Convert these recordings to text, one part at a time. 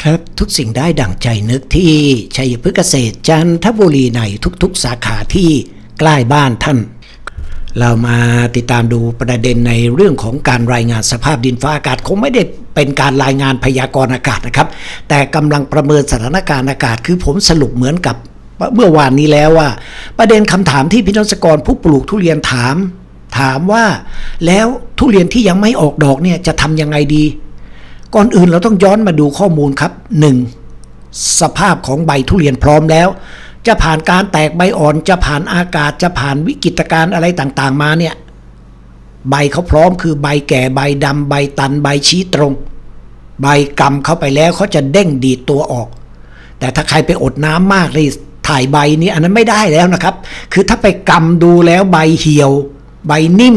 ครับ ทุกสิ่งได้ดั่งใจนึกที่ชัยพฤกษ์เกษตรจันทบุรีในทุกๆ สาขาที่ใกล้บ้านท่าน เรามาติดตามดูประเด็นในเรื่องของการรายงานสภาพดินฟ้าอากาศคงไม่ได้เป็นการรายงานพยากรณ์อากาศนะครับ แต่กำลังประเมินสถานการณ์อากาศ คือผมสรุปเหมือนกับเมื่อวานนี้แล้วว่า ประเด็นคำถามที่พินศกรผู้ปลูกทุเรียนถาม ถามว่า แล้วทุเรียนที่ยังไม่ออกดอกเนี่ยจะทำยังไงดี ก่อนอื่นเราต้องย้อนมาดูข้อมูลครับ 1. สภาพของใบทุเรียนพร้อมแล้ว จะผ่านการแตกใบอ่อนจะผ่านอากาศจะผ่านวิกฤตการณ์อะไรต่างๆ มาเนี่ยใบเขาพร้อมคือใบแก่ใบดำใบตันใบชี้ตรง ใบกำเข้าไปแล้วเขาจะเด้งดีดตัวออก แต่ถ้าใครไปอดน้ำมากเลยถ่ายใบนี้อันนั้นไม่ได้แล้วนะครับ คือถ้าไปกำดูแล้วใบเหี่ยว ใบนิ่ม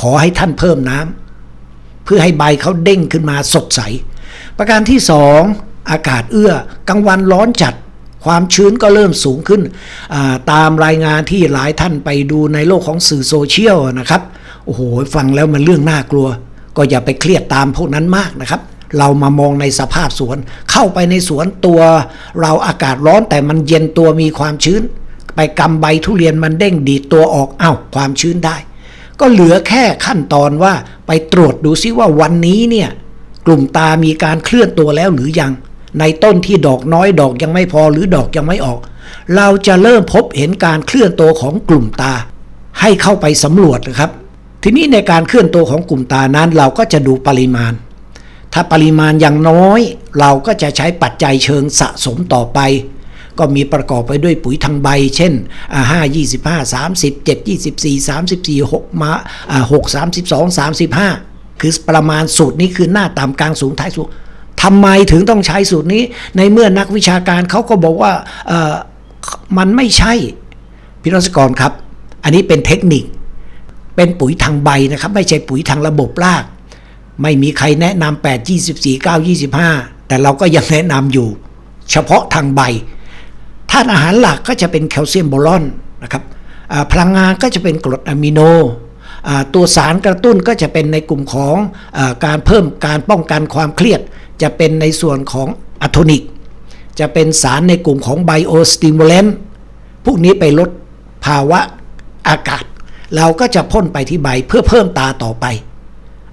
ขอให้ท่านเพิ่มน้ำ เพื่อให้ใบเขาเด้งขึ้นมาสดใส ประการที่สองอากาศเอื้อกลางวันร้อนจัดความชื้นก็เริ่มสูงขึ้นาตามรายงานที่หลายท่านไปดูในโลกของสื่อโซเชียลนะครับ โอ้โห ฟังแล้วมันเรื่องน่ากลัว ก็อย่าไปเครียดตามพวกนั้นมากนะครับ เรามามองในสภาพสวน เข้าไปในสวนตัว เราอากาศร้อนแต่มันเย็นตัวมีความชื้น ไปกำใบทุเรียนมันเด้งดีดตัวออกอ้าวความชื้นได้ ก็เหลือแค่ขั้นตอนว่าไปตรวจดูซิว่าวันนี้เนี่ย กลุ่มตามีการเคลื่อนตัวแล้วหรือยัง ในต้นที่ดอกน้อยดอกยังไม่พอหรือดอกยังไม่ออก เราจะเริ่มพบเห็นการเคลื่อนตัวของกลุ่มตา ให้เข้าไปสำรวจนะครับ ทีนี้ในการเคลื่อนตัวของกลุ่มตานั้นเราก็จะดูปริมาณ ถ้าปริมาณยังน้อย เราก็จะใช้ปัจจัยเชิงสะสมต่อไป ก็มีประกอบไปด้วยปุ๋ยทางใบ เช่นห้ายี่สิบห้าสามสิบเจ็ดยี่สิบสี่สามสิบสี่หกมาหกสามสิบสองสามสิบห้าคือประมาณสูตรนี้คือหน้าต่ำกลางสูงท้ายสูงทำไมถึงต้องใช้สูตรนี้ ในเมื่อนักวิชาการเขาก็บอกว่ามันไม่ใช่พี่รศกรครับ อันนี้เป็นเทคนิค เป็นปุ๋ยทางใบนะครับ ไม่ใช่ปุ๋ยทางระบบราก ไม่มีใครแนะนำ8 24 9 25 แต่เราก็ยังแนะนำอยู่ เฉพาะทางใบ ธาตุอาหารหลักก็จะเป็นแคลเซียมโบรอนนะครับพลังงานก็จะเป็นกรดอะมิโนตัวสารกระตุ้นก็จะเป็นในกลุ่มของอการเพิ่มการป้องกันความเครียด จะเป็นในส่วนของอะโทนิก จะเป็นสารในกลุ่มของไบโอสติมูลเลนพวกนี้ไปลดภาวะอากาศ เราก็จะพ่นไปที่ใบเพื่อเพิ่มตาต่อไป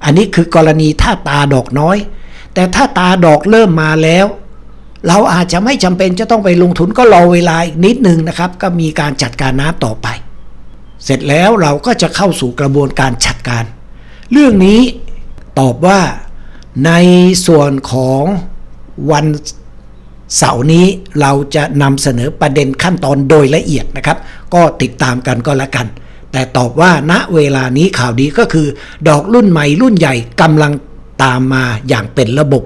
อันนี้คือกรณีถ้าตาดอกน้อย แต่ถ้าตาดอกเริ่มมาแล้ว เราอาจจะไม่จำเป็นจะต้องไปลงทุนก็รอเวลาอีกนิดนึงนะครับ ก็มีการจัดการน้ำต่อไป เสร็จแล้วเราก็จะเข้าสู่กระบวนการจัดการ เรื่องนี้ตอบว่าในส่วนของวันเสาร์นี้เราจะนำเสนอประเด็นขั้นตอนโดยละเอียดนะครับ ก็ติดตามกันก็แล้วกัน แต่ตอบว่าณเวลานี้ข่าวดีก็คือ ดอกรุ่นใหม่รุ่นใหญ่กำลังตามมาอย่างเป็นระบบ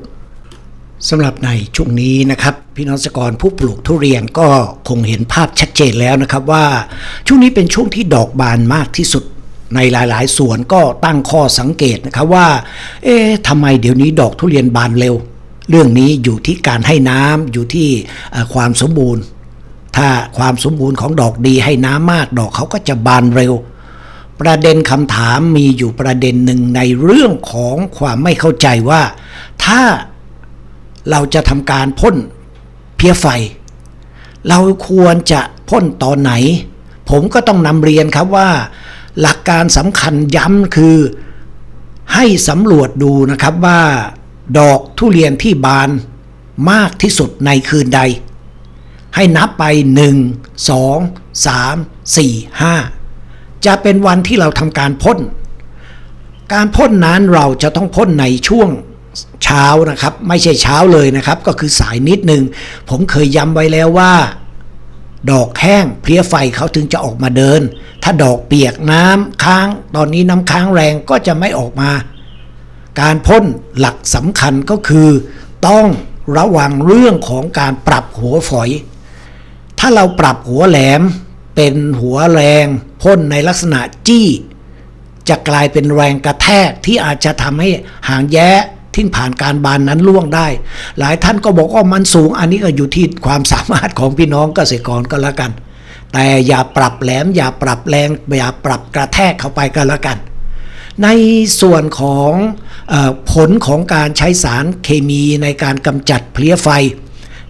สำหรับในช่วงนี้นะครับพี่น้องสกรผู้ปลูกทุเรียนก็คงเห็นภาพชัดเจนแล้วนะครับว่าช่วงนี้เป็นช่วงที่ดอกบานมากที่สุดในหลายๆ สวนก็ตั้งข้อสังเกตนะครับว่า เอ๊ะทำไมเดี๋ยวนี้ดอกทุเรียนบานเร็ว เรื่องนี้อยู่ที่การให้น้ำอยู่ที่ความสมบูรณ์ ถ้าความสมบูรณ์ของดอกดีให้น้ำมากดอกเขาก็จะบานเร็ว ประเด็นคำถามมีอยู่ประเด็นหนึ่งในเรื่องของความไม่เข้าใจว่า ถ้า เราจะทำการพ่นเพี้ยไฟ เราควรจะพ่นตอนไหน ผมก็ต้องนำเรียนครับว่า หลักการสำคัญย้ำคือให้สำรวจดูนะครับว่า ดอกทุเรียนที่บานมากที่สุดในคืนใด ให้นับไป 1 2 3 4 5 จะเป็นวันที่เราทำการพ่น การพ่นนั้นเราจะต้องพ่นในช่วง เช้านะครับ ไม่ใช่เช้าเลยนะครับ ก็คือสายนิดนึง ผมเคยย้ำไว้แล้วว่า ดอกแห้งเพลี้ยไฟเขาถึงจะออกมาเดิน ถ้าดอกเปียกน้ำค้าง ตอนนี้น้ำค้างแรงก็จะไม่ออกมา การพ่นหลักสำคัญก็คือ ต้องระวังเรื่องของการปรับหัวฝอย ถ้าเราปรับหัวแหลมเป็นหัวแรงพ่นในลักษณะจี้ จะกลายเป็นแรงกระแทกที่อาจจะทำให้หางแย้ ทิ้งผ่านการบานนั้นล่วงได้ หลายท่านก็บอกว่ามันสูง อันนี้ก็อยู่ที่ความสามารถของพี่น้องเกษตรกรก็แล้วกัน แต่อย่าปรับแหลม อย่าปรับแรง อย่าปรับกระแทกเข้าไปก็แล้วกัน ในส่วนของอผลของการใช้สารเคมีในการกำจัดเพลี้ยไฟ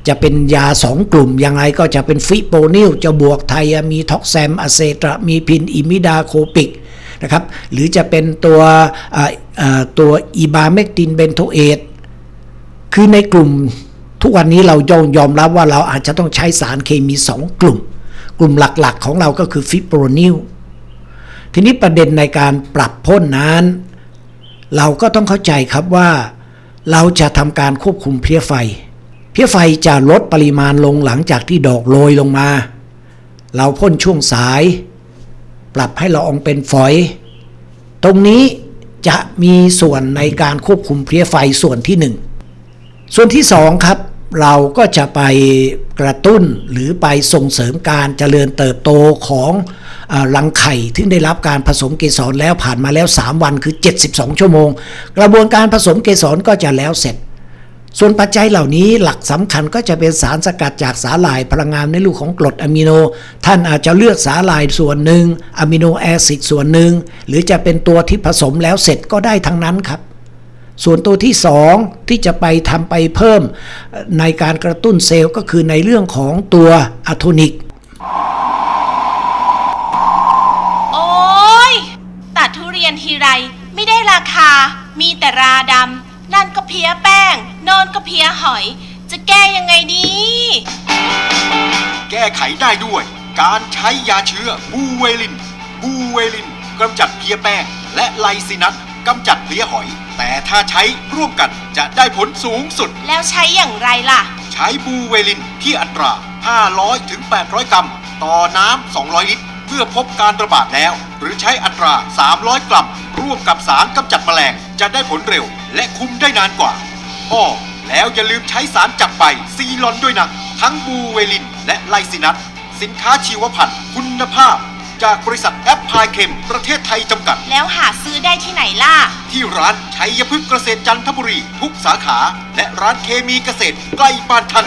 จะเป็นยาสองกลุ่มยังไงก็จะเป็นฟิโปนิลจะบวกไทอะมีท็อกแซมอะเซตรามีพินอิมิดาโคปิก นะครับหรือจะเป็นตัวตัวอีบาเมกตินเบนโทเอตคือในกลุ่มทุกวันนี้เรายอมยอมรับว่าเราอาจจะต้องใช้สารเคมีสองกลุ่ม กลุ่มหลักๆของเราก็คือฟิโปรนิลทีนี้ประเด็นในการปรับพ่นนั้น เราก็ต้องเข้าใจครับว่า เราจะทำการควบคุมเพี้ยไฟ เพี้ยไฟจะลดปริมาณลงหลังจากที่ดอกโรยลงมา เราพ่นช่วงสาย ปรับให้ละอองเป็นฝอย ตรงนี้จะมีส่วนในการควบคุมเพลี้ยไฟส่วนที่หนึ่งส่วนที่สองครับ เราก็จะไปกระตุ้นหรือไปส่งเสริมการเจริญเติบโตของรังไข่ที่ได้รับการผสมเกสรแล้วผ่านมาแล้ว 3 วันคือ 72 ชั่วโมง กระบวนการผสมเกสรก็จะแล้วเสร็จ ส่วนปัจจัยเหล่านี้หลักสำคัญก็จะเป็นสารสกัดจากสาหร่ายพลังงานในรูปของกรดอะมิโน ท่านอาจจะเลือกสาหร่ายส่วนหนึ่งอะมิโนแอซิดส่วนหนึ่ง หรือจะเป็นตัวที่ผสมแล้วเสร็จก็ได้ทั้งนั้นครับ ส่วนตัวที่สองที่จะไปทำไปเพิ่มในการกระตุ้นเซลล์ก็คือในเรื่องของตัวอะโทนิก ด้ด้วยการใช้ยาเชื้อบูเวลิน บูเวลินกำจัดเพลี้ยแป้ง และไลซินัสกำจัดเพลี้ยหอย แต่ถ้าใช้ร่วมกันจะได้ผลสูงสุด แล้วใช้อย่างไรล่ะ ใช้บูเวลินที่อัตรา 500ถึง800 กรัม ต่อน้ำ 200 ลิตรเพื่อพบการระบาดแล้ว หรือใช้อัตรา 300 กรัม ร่วมกับสารกำจัดแมลง จะได้ผลเร็ว และคุมได้นานกว่าอ้อแล้วอย่าลืมใช้สารจับไปซีลอนด้วยนะ ทั้งบูเวลินและไลซินัส สินค้าชีวพันธุ์คุณภาพ จากบริษัทแอปพลายเคมประเทศไทยจำกัด แล้วหาซื้อได้ที่ไหนล่ะ ที่ร้านชัยพฤกษ์เกษตรจันทบุรี ทุกสาขา และร้านเคมีเกษตรใกล้บ้านท่าน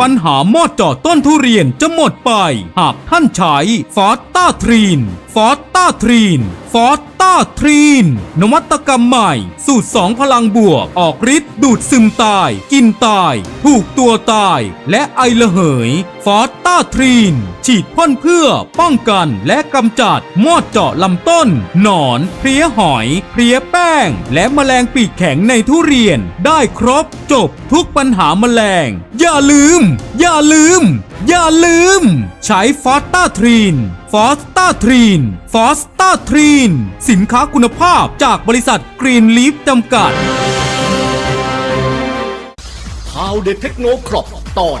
ปัญหามอดจอดต้นทุเรียนจะหมดไป หากท่านใช้ฟอสต้าทรีนฟอสต้าทรีน ฟอสต้าทรีน นวัตกรรมใหม่ สูตร 2 พลังบวก ออกฤทธิ์ดูดซึมตาย กินตาย ถูกตัวตาย และไอระเหย ฟอสต้าทรีน ฉีดพ่นเพื่อป้องกันและกำจัดมอดเจาะลำต้น หนอน เพลี้ยหอย เพลี้ยแป้ง และแมลงปีกแข็งในทุเรียน ได้ครบจบทุกปัญหาแมลง อย่าลืม อย่าลืม อย่าลืม ใช้ฟอสต้าทรีน ฟอสต้าทรีน ฟอสต้าทรีน สินค้าคุณภาพจากบริษัทกรีนลีฟจำกัดข่าวเด็ดเทคโนครอปตอน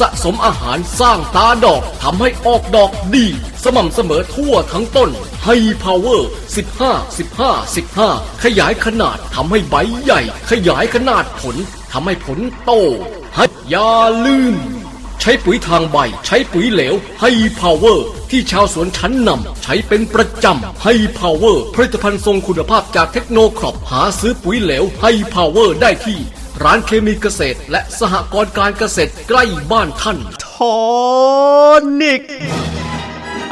สะสมอาหารสร้างตาดอกทำให้ออกดอกดี สม่ำเสมอทั่วทั้งต้นไฮพาวเวอร์15 15 15 ขยายขนาดทำให้ใบใหญ่ ขยายขนาดผลทำให้ผลโตให้ยาลืมใช้ปุ๋ยทางใบ ใช้ปุ๋ยเหลวให้พาวเวอร์ที่ชาวสวนชั้นนำใช้เป็นประจำให้พาวเวอร์ผลิตภัณฑ์ทรงคุณภาพจากเทคโนครอปหาซื้อปุ๋ยเหลวให้พาวเวอร์ได้ที่ ร้านเคมีเกษตร และสหกรณ์การเกษตรใกล้บ้านท่านโทนิก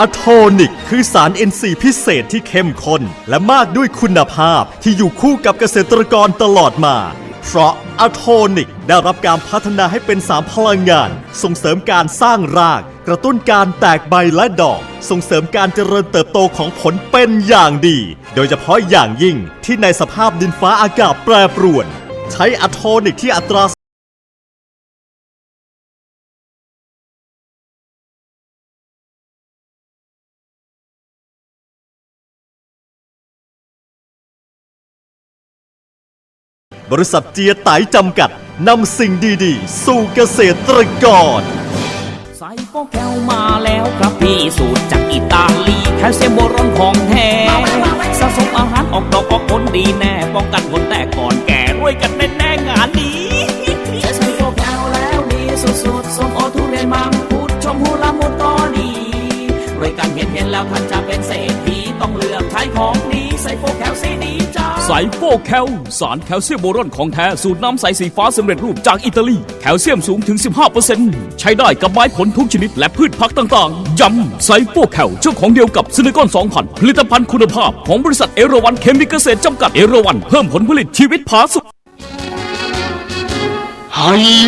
อะโทนิก คือสาร NC พิเศษที่เข้มข้นและมากด้วยคุณภาพที่อยู่คู่กับเกษตรกรตลอดมา เพราะอะโทนิกได้รับการพัฒนาให้เป็นสารพลังงาน ส่งเสริมการสร้างราก กระตุ้นการแตกใบและดอก ส่งเสริมการเจริญเติบโตของผลเป็นอย่างดี โดยเฉพาะอย่างยิ่งที่ในสภาพดินฟ้าอากาศแปรปรวน ใช้อะโทนิกที่อัตราบริษัทเจียไตจำกัด นำสิ่งดี ๆ สู่เกษตรกรใส่โปแก้วมาแล้วครับพิสูจน์จากอิตาลีแคลเซียมโบรอนของแท้สะสมอาหารออกดอกออกผลดีแน่ ป้องกันผลแต่ก่อนแก่ รวยกันแน่แน่ๆงานนี้ใช้ไซโฟแคลแล้วดีสุดๆส้มโอทุเรียนมังคุดชมพูละมุดก็ดีรวยกันเห็นเห็นๆแล้วท่านจะเป็นเศรษฐีต้องเลือกใช้ของดีไซโฟแคลซีดีจ้าไซโฟแคลสารแคลเซียมโบรอนของแท้สูตรน้ำใสสีฟ้าสำเร็จรูปจากอิตาลี แคลเซียมสูงถึง 15%ใช้ได้กับไม้ผลทุกชนิดและพืชพักต่างๆ ย้ำไซโฟแคลเจ้าของเดียวกับซิลิคอน2,000 ผลิตภัณฑ์คุณภาพของบริษัทเอราวันเคมีเกษตรจำกัดเอราวันเพิ่มผลผลิตชีวิตผาสุก ไฮ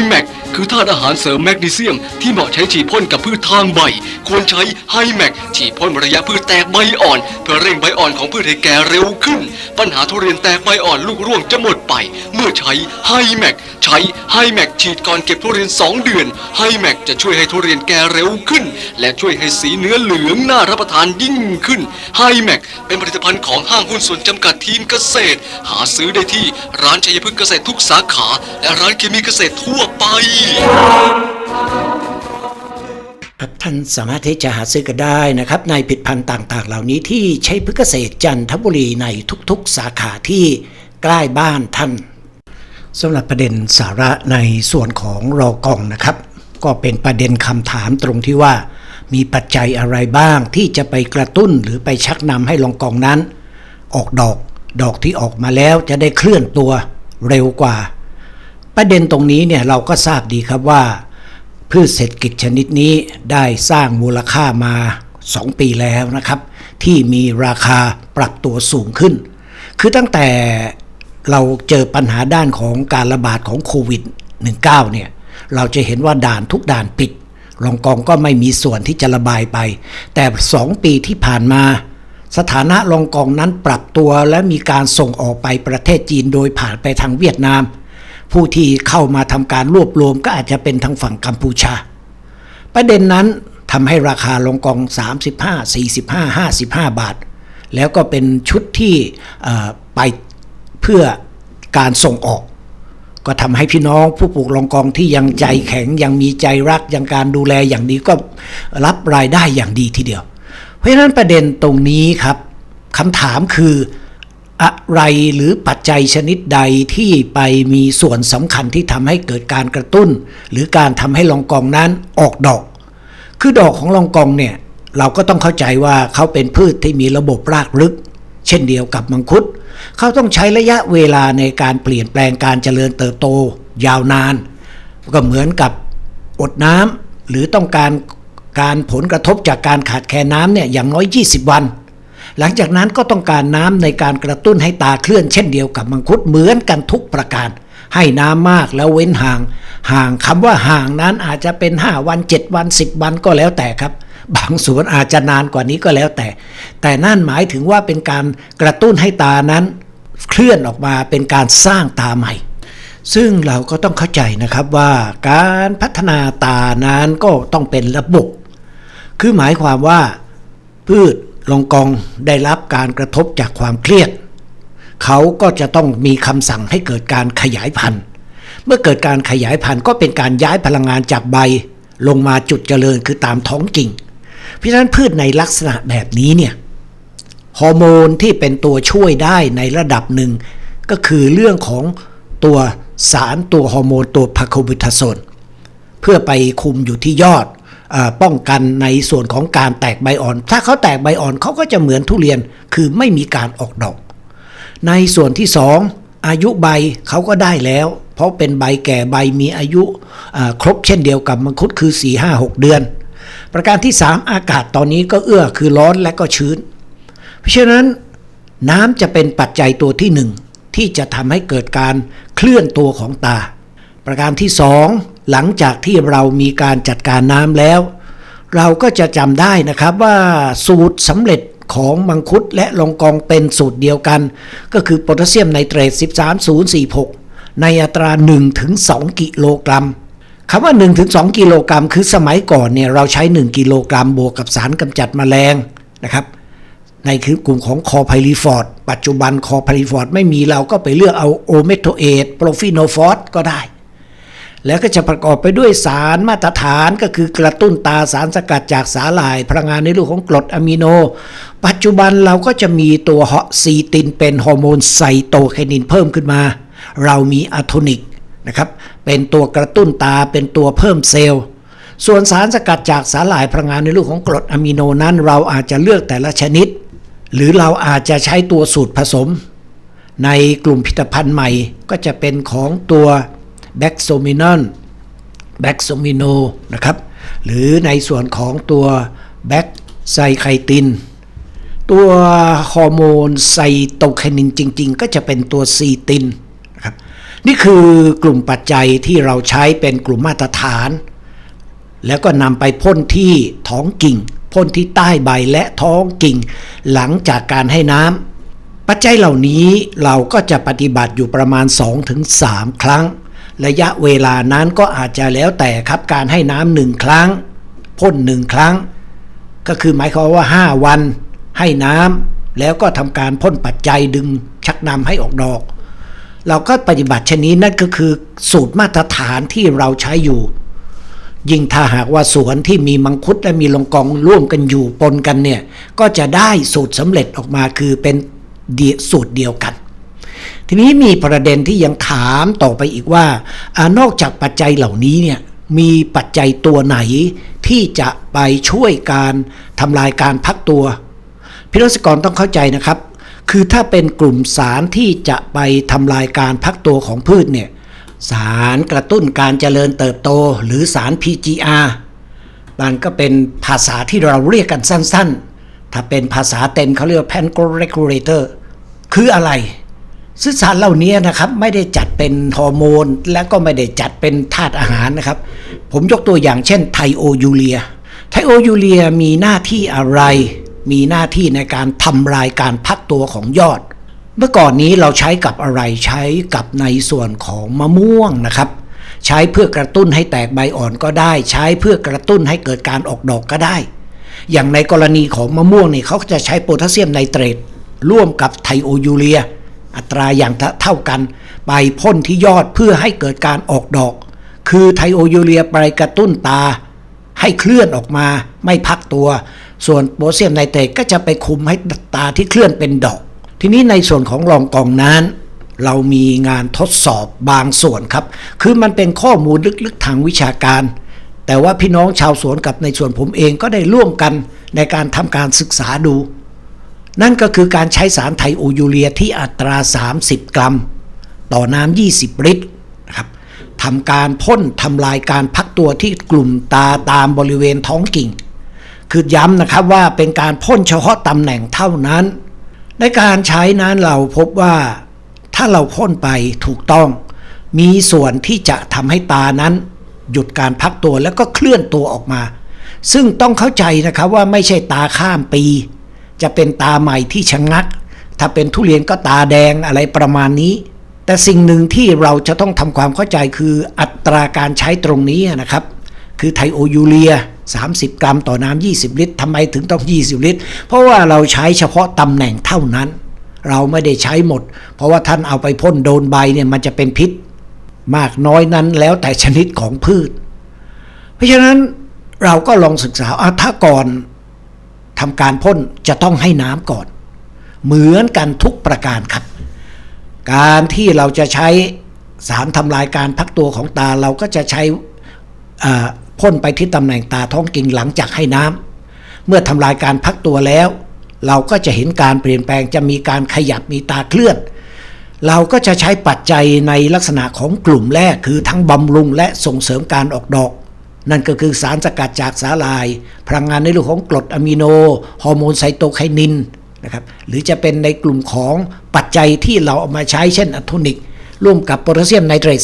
แมก คือธาตุอาหารเสริมแมกนีเซียม ที่เหมาะใช้ฉีดพ่นกับพืชทางใบ ควรใช้ไฮแมกฉีดพ่นระยะพืชแตกใบอ่อน เพื่อเร่งใบอ่อนของพืชให้แก่เร็วขึ้น ปัญหาทุเรียนแตกใบอ่อนลูกร่วงจะหมดไป เมื่อใช้ไฮแมกใช้ไฮแมกฉีดก่อนเก็บทุเรียน 2 เดือนไฮแมกจะช่วยให้ทุเรียนแก่เร็วขึ้น และช่วยให้สีเนื้อเหลืองน่ารับประทานยิ่งขึ้นไฮแมกเป็นผลิตภัณฑ์ของห้างหุ้นส่วนจำกัดทีมเกษตร หาซื้อได้ที่ร้านชัยพฤกษ์เกษตรทุกสาขา และร้านเคมีเกษตรทั่วไปครับท่านสามารถที่จะหาซื้อกันได้นะครับ ในผลิดพันธ์ต่างๆ เหล่านี้ที่ใช้พฤกษเกษตรจันทบุรีในทุกๆ สาขาที่ใกล้บ้านท่านสำหรับประเด็นสาระในส่วนของรอกองนะครับ ก็เป็นประเด็นคำถามตรงที่ว่า มีปัจจัยอะไรบ้างที่จะไปกระตุ้นหรือไปชักนำให้รองกองนั้น ออกดอกดอกที่ออกมาแล้วจะได้เคลื่อนตัวเร็วกว่า ประเด็นตรงนี้เนี่ยเราก็ทราบดีครับว่า พืชเศรษฐกิจชนิดนี้ได้สร้างมูลค่ามา 2 ปีแล้วนะครับ ที่มีราคาปรับตัวสูงขึ้น คือตั้งแต่เราเจอปัญหาด้านของการระบาดของโควิด -19 เนี่ยเราจะเห็นว่าด่านทุกด่านปิดรองกองก็ไม่มีส่วนที่จะระบายไป แต่ 2 ปีที่ผ่านมา สถานะรองกองนั้นปรับตัวและมีการส่งออกไปประเทศจีนโดยผ่านไปทางเวียดนาม ผู้ที่เข้ามาทำการรวบรวมก็อาจจะเป็นทางฝั่งกัมพูชา ประเด็นนั้นทำให้ราคาลงกอง 35 45 55 บาท แล้วก็เป็นชุดที่ไปเพื่อการส่งออก ก็ทำให้พี่น้องผู้ปลูกลองกองที่ยังใจแข็งยังมีใจรักยังการดูแลอย่างดีก็รับรายได้อย่างดีทีเดียว เพราะฉะนั้นประเด็นตรงนี้ครับคำถามคือ อะไรหรือปัจจัยชนิดใดที่ไปมีส่วนสำคัญที่ทำให้เกิดการกระตุ้น หรือการทำให้ลองกองนั้นออกดอก คือดอกของลองกองเนี่ยเราก็ต้องเข้าใจว่าเขาเป็นพืชที่มีระบบรากลึก เช่นเดียวกับมังคุด เขาต้องใช้ระยะเวลาในการเปลี่ยนแปลงการเจริญเติบโต ยาวนาน ก็เหมือนกับอดน้ำหรือต้องการการผลกระทบจากการขาดแคลนน้ำเนี่ยอย่างน้อย 20 วัน หลังจากนั้นก็ต้องการน้ำในการกระตุ้นให้ตาเคลื่อนเช่นเดียวกับมังคุดเหมือนกันทุกประการ ให้น้ำมากแล้วเว้นห่าง ห่างคำว่าห่างนั้นอาจจะเป็น 5 วัน 7 วัน 10 วันก็แล้วแต่ครับบางสวนอาจจะนานกว่านี้ก็แล้วแต่ แต่นั่นหมายถึงว่าเป็นการกระตุ้นให้ตานั้น เคลื่อนออกมาเป็นการสร้างตาใหม่ ซึ่งเราก็ต้องเข้าใจนะครับว่าการพัฒนาตานั้นก็ต้องเป็นระบบ คือหมายความว่าพืช ลองกองได้รับการกระทบจากความเครียด เขาก็จะต้องมีคำสั่งให้เกิดการขยายพันธุ์ เมื่อเกิดการขยายพันธุ์ก็เป็นการย้ายพลังงานจากใบ ลงมาจุดเจริญคือตามท้องกิ่ง เพราะฉะนั้นพืชในลักษณะแบบนี้เนี่ยฮอร์โมนที่เป็นตัวช่วยได้ในระดับหนึ่ง ก็คือเรื่องของตัวสารตัวฮอร์โมนตัวพาโคบิทาโซนเพื่อไปคุมอยู่ที่ยอด ป้องกันในส่วนของการแตกใบอ่อน ถ้าเขาแตกใบอ่อนเขาก็จะเหมือนทุเรียนคือไม่มีการออกดอก ในส่วนที่สองอายุใบเขาก็ได้แล้ว เพราะเป็นใบแก่ใบมีอายุครบเช่นเดียวกับมังคุดคือ 4 5 6 เดือน ประการที่ 3 อากาศตอนนี้ก็เอื้อคือร้อนและก็ชื้น เพราะฉะนั้นน้ำจะเป็นปัจจัยตัวที่หนึ่งที่จะทำให้เกิดการเคลื่อนตัวของตา ประการที่สอง หลังจากที่เรามีการจัดการน้ำแล้ว เราก็จะจำได้นะครับว่าสูตรสำเร็จของมังคุดและลองกองเป็นสูตรเดียวกัน ก็คือโพแทสเซียมไนเตรต 13046 ในอัตรา 1-2 กิโลกรัมคำว่า 1-2 กิโลกรัมคือสมัยก่อนเนี่ยเราใช้ 1 กิโลกรัมบวกกับสารกำจัดแมลงนะครับ ในคือกลุ่มของคอไพลีฟอร์ดปัจจุบันคอไพลีฟอร์ดไม่มีเราก็ไปเลือกเอาโอเมโทเอตโปรฟิโนฟอสก็ได้ แล้วก็จะประกอบไปด้วยสารมาตรฐานก็คือกระตุ้นตาสารสกัดจากสาหร่าย พลังงานในรูปของกรดอะมิโน ปัจจุบันเราก็จะมีตัวเฮอซีตินเป็นฮอร์โมนไซโตไคนินเพิ่มขึ้นมา เรามีอะโทนิกนะครับเป็นตัวกระตุ้นตาเป็นตัวเพิ่มเซลล์ส่วนสารสกัดจากสาหร่ายพลังงานในรูปของกรดอะมิโนนั้น เราอาจจะเลือกแต่ละชนิด หรือเราอาจจะใช้ตัวสูตรผสม ในกลุ่มผลิตภัณฑ์ใหม่ก็จะเป็นของตัว แบคโซมินอนแบคโซมิโนนะครับ หรือในส่วนของตัวแบคไซไคติน ตัวฮอร์โมนไซโตไคนินจริง ๆ ก็จะเป็นตัวซีตินนะครับนี่คือกลุ่มปัจจัยที่เราใช้เป็นกลุ่มมาตรฐาน แล้วก็นำไปพ่นที่ท้องกิ่งพ่นที่ใต้ใบและท้องกิ่ง หลังจากการให้น้ำปัจจัยเหล่านี้เราก็จะปฏิบัติอยู่ประมาณ 2-3 ครั้ง ระยะเวลานั้นก็อาจจะแล้วแต่ครับการให้น้ำหนึ่งครั้งพ่นหนึ่งครั้ง ก็คือหมายความว่า 5 วันให้น้ำแล้วก็ทำการพ่นปัจจัยดึงชักนำให้ออกดอก เราก็ปฏิบัติชนี้นั่นก็คือสูตรมาตรฐานที่เราใช้อยู่ ยิ่งถ้าหากว่าสวนที่มีมังคุดและมีลงกองร่วมกันอยู่ปนกันเนี่ย ก็จะได้สูตรสำเร็จออกมาคือเป็นสูตรเดียวกัน ทีนี้มีประเด็นที่ยังถามต่อไปอีกว่าอนอกจากปัจจัยเหล่านี้เนี่ยมีปัจจัยตัวไหนที่จะไปช่วยการทำลายการพักตัวพี่รัศกรต้องเข้าใจนะครับ คือถ้าเป็นกลุ่มสารที่จะไปทำลายการพักตัวของพืชเนี่ยสารกระตุ้นการเจริญเติบโตหรือสาร PGR มันก็เป็นภาษาที่เราเรียกกันสั้นๆ ถ้าเป็นภาษาเต็มเขาเรียกว่า pancreator คืออะไร ซึ่งสารเหล่านี้นะครับไม่ได้จัดเป็นฮอร์โมน และก็ไม่ได้จัดเป็นธาตุอาหารนะครับ ผมยกตัวอย่างเช่นไทโอยูเรีย ไทโอยูเรียมีหน้าที่อะไร มีหน้าที่ในการทำลายการพักตัวของยอด เมื่อก่อนนี้เราใช้กับอะไรใช้กับในส่วนของมะม่วงนะครับ ใช้เพื่อกระตุ้นให้แตกใบอ่อนก็ได้ ใช้เพื่อกระตุ้นให้เกิดการออกดอกก็ได้ อย่างในกรณีของมะม่วงนี่เขาจะใช้โพแทสเซียมไนเตรตร่วมกับไทโอยูเรีย อัตราอย่างเท่ากัน ไปพ่นที่ยอดเพื่อให้เกิดการออกดอก คือไทโอยูเรียไปกระตุ้นตา ให้เคลื่อนออกมาไม่พักตัว ส่วนโพแทสเซียมไนเตรตก็จะไปคุมให้ตาที่เคลื่อนเป็นดอก ทีนี้ในส่วนของรองกองนั้น เรามีงานทดสอบบางส่วนครับ คือมันเป็นข้อมูลลึกๆทางวิชาการแต่ว่าพี่น้องชาวสวนกับในส่วนผมเองก็ได้ร่วมกันในการทำการศึกษาดู นั่นก็คือการใช้สารไทโอยูเรียที่อัตรา 30 กรัม ต่อน้ำ 20 ลิตรครับทำการพ่นทำลายการพักตัวที่กลุ่มตาตามบริเวณท้องกิ่ง คือย้ำนะครับว่าเป็นการพ่นเฉพาะตำแหน่งเท่านั้น ในการใช้นั้นเราพบว่า ถ้าเราพ่นไปถูกต้อง มีส่วนที่จะทำให้ตานั้น หยุดการพักตัวแล้วก็เคลื่อนตัวออกมา ซึ่งต้องเข้าใจนะครับว่าไม่ใช่ตาข้ามปี จะเป็นตาใหม่ที่ชะงัก ถ้าเป็นทุเรียนก็ตาแดงอะไรประมาณนี้ แต่สิ่งหนึ่งที่เราจะต้องทำความเข้าใจคืออัตราการใช้ตรงนี้นะครับ คือไทโอยูเรีย 30 กรัมต่อน้ำ20 ลิตรทำไมถึงต้อง 20 ลิตร เพราะว่าเราใช้เฉพาะตำแหน่งเท่านั้น เราไม่ได้ใช้หมด เพราะว่าท่านเอาไปพ่นโดนใบเนี่ยมันจะเป็นพิษ มากน้อยนั้นแล้วแต่ชนิดของพืช เพราะฉะนั้นเราก็ลองศึกษาอะถ้าก่อน ทำการพ่นจะต้องให้น้ำก่อน เหมือนกันทุกประการครับ การที่เราจะใช้สารทำลายการพักตัวของตาเราก็จะใช้พ่นไปที่ตำแหน่งตาท้องกิ่งหลังจากให้น้ำเมื่อทำลายการพักตัวแล้ว เราก็จะเห็นการเปลี่ยนแปลงจะมีการขยับมีตาเคลื่อน เราก็จะใช้ปัจจัยในลักษณะของกลุ่มแรกคือทั้งบำรุงและส่งเสริมการออกดอก นั่นก็คือสารสกัดจากสาหร่าย พลังงานในรื่องของกรดอะมิโน ฮอร์โมนไซโตไคนินนะครับหรือจะเป็นในกลุ่มของปัจจัยที่เราเอามาใช้เช่นอะโทนิก ร่วมกับโพแทสเซียมไนเตรต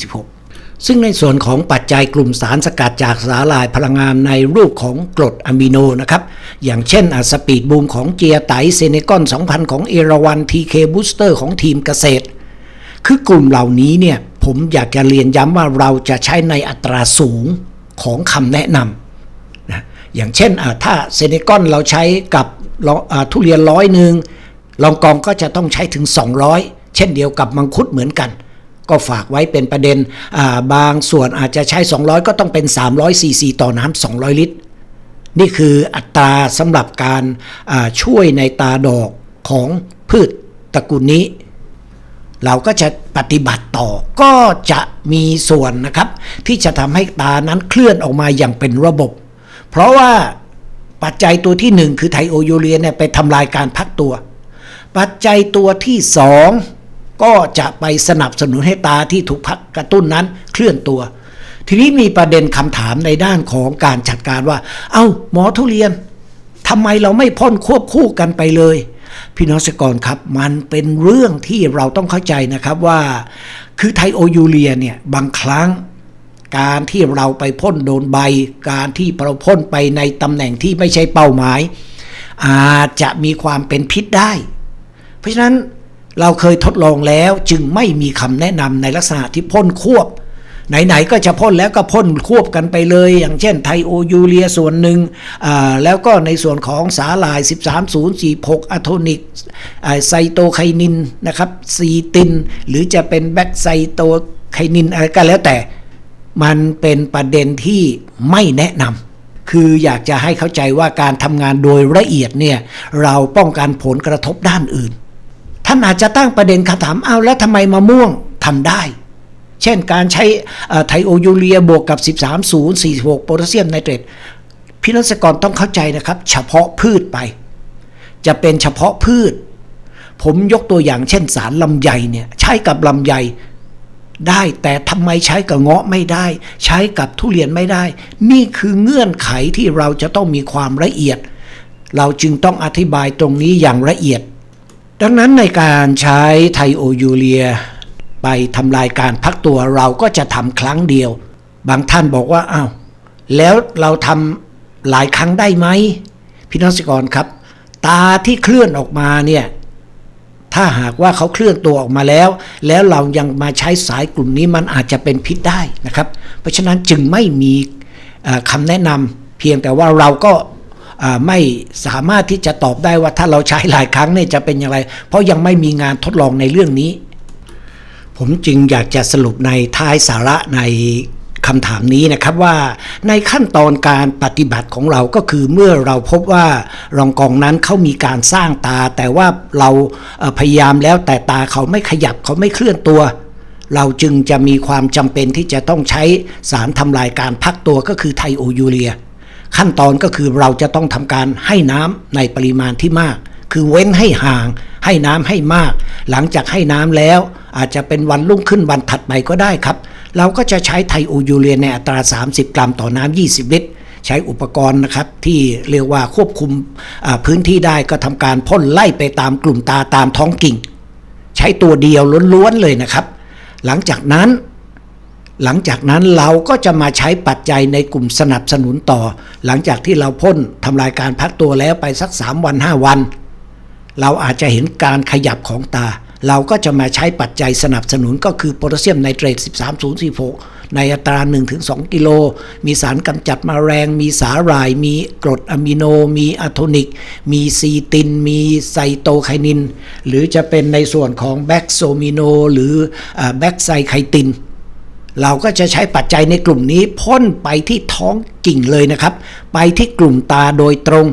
13046 ซึ่งในส่วนของปัจจัยกลุ่มสารสกัดจากสาหร่ายพลังงานในรูปของกรดอะมิโนนะครับอย่างเช่นอสปีดบูมของเจียไตเซเนกอน 2000 ของเอราวันทีเคบูสเตอร์ของทีมเกษตร คือกลุ่มเหล่านี้เนี่ย ผมอยากจะเรียนย้ำว่าเราจะใช้ในอัตราสูงของคำแนะนำนะอย่างเช่นถ้าเซเนกอนเราใช้กับทุเรียนร้อยหนึ่งลองกองก็จะต้องใช้ถึง 200 เช่นเดียวกับมังคุดเหมือนกัน ก็ฝากไว้เป็นประเด็นาบางส่วนอาจจะใช้ 200 ก็ต้องเป็น 300ซีซีต่อน้ำ200 ลิตร นี่คืออัตราสำหรับการาช่วยในตาดอกของพืชตระกูลนี้ เราก็จะปฏิบัติต่อก็จะมีส่วนนะครับ ที่จะทำให้ตานั้นเคลื่อนออกมาอย่างเป็นระบบ เพราะว่าปัจจัยตัวที่หนึ่งคือไทโอยูเรียเนี่ยไปทำลายการพักตัว ปัจจัยตัวที่สองก็จะไปสนับสนุนให้ตาที่ถูกพักกระตุ้นนั้นเคลื่อนตัว ทีนี้มีประเด็นคำถามในด้านของการจัดการว่า เอา้าหมอทุเรียนทำไมเราไม่พ่นควบคู่กันไปเลย พี่น้องสกรครับ มันเป็นเรื่องที่เราต้องเข้าใจนะครับว่า คือไทโอยูเรียเนี่ยบางครั้งการที่เราไปพ่นโดนใบ การที่เราพ่นไปในตำแหน่งที่ไม่ใช่เป้าหมาย อาจจะมีความเป็นพิษได้ เพราะฉะนั้นเราเคยทดลองแล้วจึงไม่มีคำแนะนำในลักษณะที่พ่นควบ ไหนๆก็จะพ่นแล้วก็พ่นควบกันไปเลย อย่างเช่นไทโอยูเรียส่วนหนึ่งแล้วก็ในส่วนของสารลาย 13046อะโทนิกไซโตไคนินนะครับซีติน หรือจะเป็นแบคไซโตไคนินอะไรก็แล้วแต่ มันเป็นประเด็นที่ไม่แนะนำคืออยากจะให้เข้าใจว่าการทำงานโดยละเอียดเนี่ยเราป้องกันผลกระทบด้านอื่น ท่านอาจจะตั้งประเด็นคำถามเอาแล้วทำไมมะม่วงทำได้ เช่นการใช้ไทโอยูเรียบวกกับ 13046 โพแทสเซียมไนเตรตพี่นักกรต้องเข้าใจนะครับ เฉพาะพืชไป จะเป็นเฉพาะพืช ผมยกตัวอย่างเช่นสารลำไยเนี่ยใช้กับลำไยได้แต่ทำไมใช้กับเงาะไม่ได้ ใช้กับทุเรียนไม่ได้ นี่คือเงื่อนไขที่เราจะต้องมีความละเอียด เราจึงต้องอธิบายตรงนี้อย่างละเอียด ดังนั้นในการใช้ไทโอยูเรีย ไปทำลายการพักตัวเราก็จะทำครั้งเดียว บางท่านบอกว่าอ้าวแล้วเราทำหลายครั้งได้ไหมพี่น้องสกรครับ ตาที่เคลื่อนออกมาเนี่ยถ้าหากว่าเขาเคลื่อนตัวออกมาแล้ว แล้วเรายังมาใช้สายกลุ่มนี้มันอาจจะเป็นพิษได้นะครับ เพราะฉะนั้นจึงไม่มีคำแนะนำเพียงแต่ว่าเราก็ไม่สามารถที่จะตอบได้ว่าถ้าเราใช้หลายครั้งเนี่ยจะเป็นอย่างไร เพราะยังไม่มีงานทดลองในเรื่องนี้ ผมจึงอยากจะสรุปในท้ายสาระในคำถามนี้นะครับว่าในขั้นตอนการปฏิบัติของเราก็คือเมื่อเราพบว่ารองกองนั้นเขามีการสร้างตา แต่ว่าเราพยายามแล้วแต่ตาเขาไม่ขยับเขาไม่เคลื่อนตัว เราจึงจะมีความจำเป็นที่จะต้องใช้สารทำลายการพักตัวก็คือไทโอยูเรีย ขั้นตอนก็คือเราจะต้องทำการให้น้ำในปริมาณที่มาก คือเว้นให้ห่าง ให้น้ำให้มาก หลังจากให้น้ำแล้ว อาจจะเป็นวันรุ่งขึ้นวันถัดไปก็ได้ครับ เราก็จะใช้ไทโอยูเรียในอัตรา 30 กรัมต่อน้ำ20 ลิตร ใช้อุปกรณ์นะครับที่เรียกว่าควบคุมพื้นที่ได้ก็ทำการพ่นไล่ไปตามกลุ่มตาตามท้องกิ่ง ใช้ตัวเดียวล้วนๆเลยนะครับ หลังจากนั้นหลังจากนั้นเราก็จะมาใช้ปัจจัยในกลุ่มสนับสนุนต่อ หลังจากที่เราพ่นทำลายการพักตัวแล้วไปสัก 3 วัน 5 วัน เราอาจจะเห็นการขยับของตา เราก็จะมาใช้ปัจจัยสนับสนุนก็คือโพแทสเซียมไนเตรต 13046 ในอัตรา 1-2 กิโล มีสารกำจัดแมลงมีสาหร่าย มีกรดอะมิโน มีอะโทนิก มีซีติน มีไซโตไคนิน หรือจะเป็นในส่วนของแบคโซมิโน หรือแบคไซไคตินเราก็จะใช้ปัจจัยในกลุ่มนี้พ่นไปที่ท้องกิ่งเลยนะครับ ไปที่กลุ่มตาโดยตรง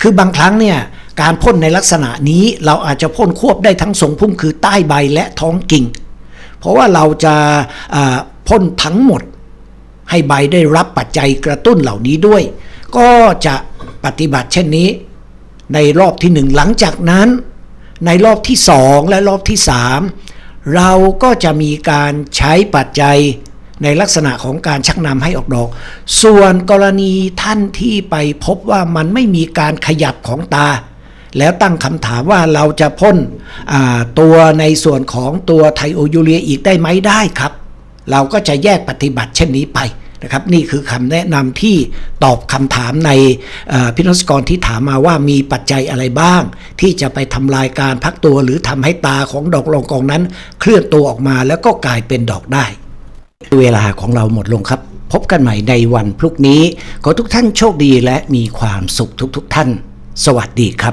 คือบางครั้งเนี่ย การพ่นในลักษณะนี้เราอาจจะพ่นควบได้ทั้งทรงพุ่มคือใต้ใบและท้องกิ่ง เพราะว่าเราจะพ่นทั้งหมด ให้ใบได้รับปัจจัยกระตุ้นเหล่านี้ด้วย ก็จะปฏิบัติเช่นนี้ ในรอบที่หนึ่งหลังจากนั้น ในรอบที่สองและรอบที่สามเราก็จะมีการใช้ปัจจัยในลักษณะของการชักนำให้ออกดอก ส่วนกรณีท่านที่ไปพบว่ามันไม่มีการขยับของตา แล้วตั้งคำถามว่าเราจะพ่นตัวในส่วนของตัวไทโอยูเรียอีกได้ไหมได้ครับ เราก็จะแยกปฏิบัติเช่นนี้ไปนะครับนี่คือคำแนะนำที่ตอบคำถามในพินสกรที่ถามมาว่ามีปัจจัยอะไรบ้าง ที่จะไปทำลายการพักตัวหรือทำให้ตาของดอกรองกองนั้น เคลื่อนตัวออกมาแล้วก็กลายเป็นดอกได้ เวลาของเราหมดลงครับ พบกันใหม่ในวันพรุ่งนี้ ขอทุกท่านโชคดีและมีความสุขทุกๆทท่าน สวัสดีครับ